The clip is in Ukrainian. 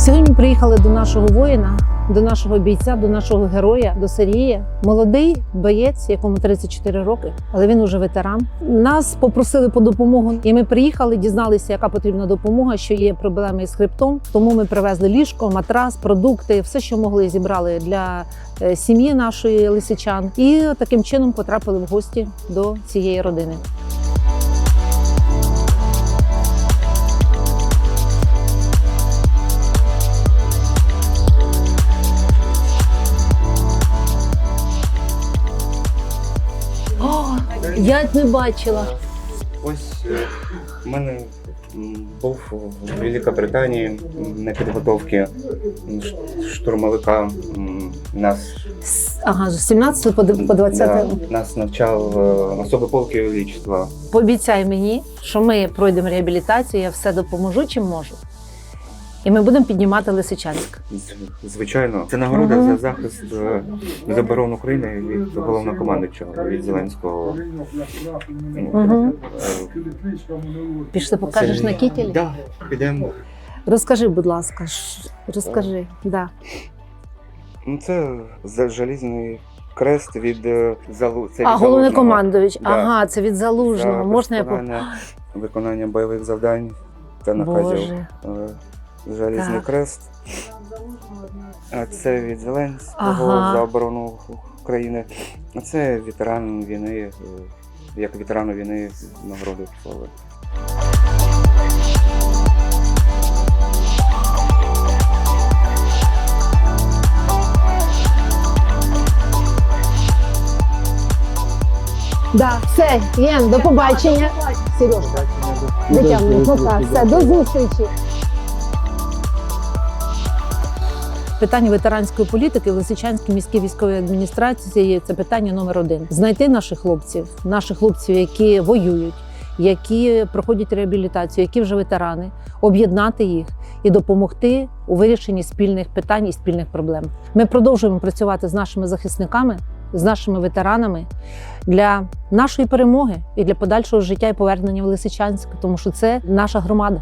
Сьогодні приїхали до нашого воїна, до нашого бійця, до нашого героя, до Сергія. Молодий боєць, якому 34 роки, але він уже ветеран. Нас попросили по допомогу, і ми приїхали, дізналися, яка потрібна допомога, що є проблеми із хребтом. Тому ми привезли ліжко, матрас, продукти, все, що могли, зібрали для е, сім'ї нашої лисичан. І таким чином потрапили в гості до цієї родини. Я не бачила. Ось е, в мене м, був в Великобританії на підготовці ш- штурмовика. М, Нас, С- Ага, з 17 по д- по 20. да, нас навчав е, особи полки величества. Пообіцяй мені, що ми пройдемо реабілітацію, я все допоможу, чим можу. І ми будемо піднімати Лисичанськ. Звичайно, це нагорода за захист е, за оборону України від головнокомандуючого від Зеленського. Угу. Пішли, покажеш на кітель? Да, підемо. Розкажи, будь ласка, розкажи. Да. Ну, це за- залізний крест від е, залу. Це А головний Залужного. Да. Ага, це від залужного. За Можна я виконання бойових завдань та наказів. Боже. Залізний Так. крест. А це від Зеленського Ага. за оборону України. А це ветеран війни, е, як ветерану війни нагороди слави. Да, все, Єн, до побачення. Сережка, витягнемо. Пока, все, до зустрічі. Питання ветеранської політики Лисичанській міській військовій адміністрації це питання номер один: знайти наших хлопців, наших хлопців, які воюють, які проходять реабілітацію, які вже ветерани, об'єднати їх і допомогти у вирішенні спільних питань і спільних проблем. Ми продовжуємо працювати з нашими захисниками, з нашими ветеранами для нашої перемоги і для подальшого життя і повернення в Лисичанськ, тому що це наша громада.